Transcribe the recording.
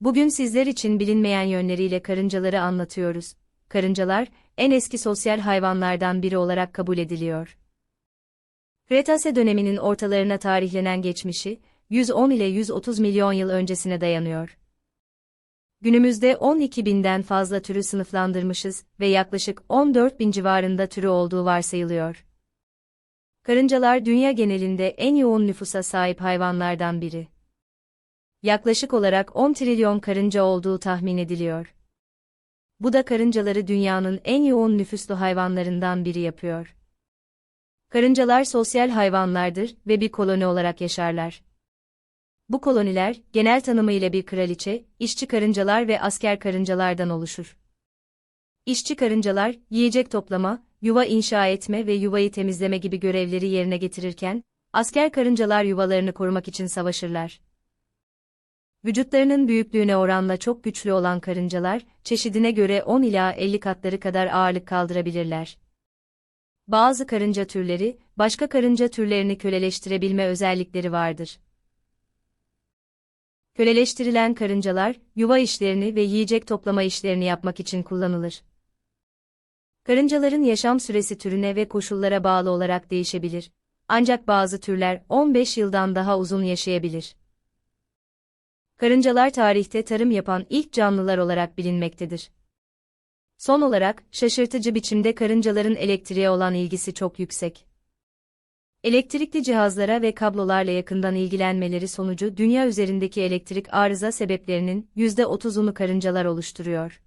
Bugün sizler için bilinmeyen yönleriyle karıncaları anlatıyoruz. Karıncalar, en eski sosyal hayvanlardan biri olarak kabul ediliyor. Kretase döneminin ortalarına tarihlenen geçmişi, 110 ile 130 milyon yıl öncesine dayanıyor. Günümüzde 12 binden fazla türü sınıflandırmışız ve yaklaşık 14 bin civarında türü olduğu varsayılıyor. Karıncalar dünya genelinde en yoğun nüfusa sahip hayvanlardan biri. Yaklaşık olarak 10 trilyon karınca olduğu tahmin ediliyor. Bu da karıncaları dünyanın en yoğun nüfuslu hayvanlarından biri yapıyor. Karıncalar sosyal hayvanlardır ve bir koloni olarak yaşarlar. Bu koloniler, genel tanımıyla bir kraliçe, işçi karıncalar ve asker karıncalardan oluşur. İşçi karıncalar, yiyecek toplama, yuva inşa etme ve yuvayı temizleme gibi görevleri yerine getirirken, asker karıncalar yuvalarını korumak için savaşırlar. Vücutlarının büyüklüğüne oranla çok güçlü olan karıncalar, çeşidine göre 10 ila 50 katları kadar ağırlık kaldırabilirler. Bazı karınca türleri, başka karınca türlerini köleleştirebilme özellikleri vardır. Köleleştirilen karıncalar, yuva işlerini ve yiyecek toplama işlerini yapmak için kullanılır. Karıncaların yaşam süresi türüne ve koşullara bağlı olarak değişebilir. Ancak bazı türler 15 yıldan daha uzun yaşayabilir. Karıncalar tarihte tarım yapan ilk canlılar olarak bilinmektedir. Son olarak, şaşırtıcı biçimde karıncaların elektriğe olan ilgisi çok yüksek. Elektrikli cihazlara ve kablolarla yakından ilgilenmeleri sonucu dünya üzerindeki elektrik arıza sebeplerinin %30'unu karıncalar oluşturuyor.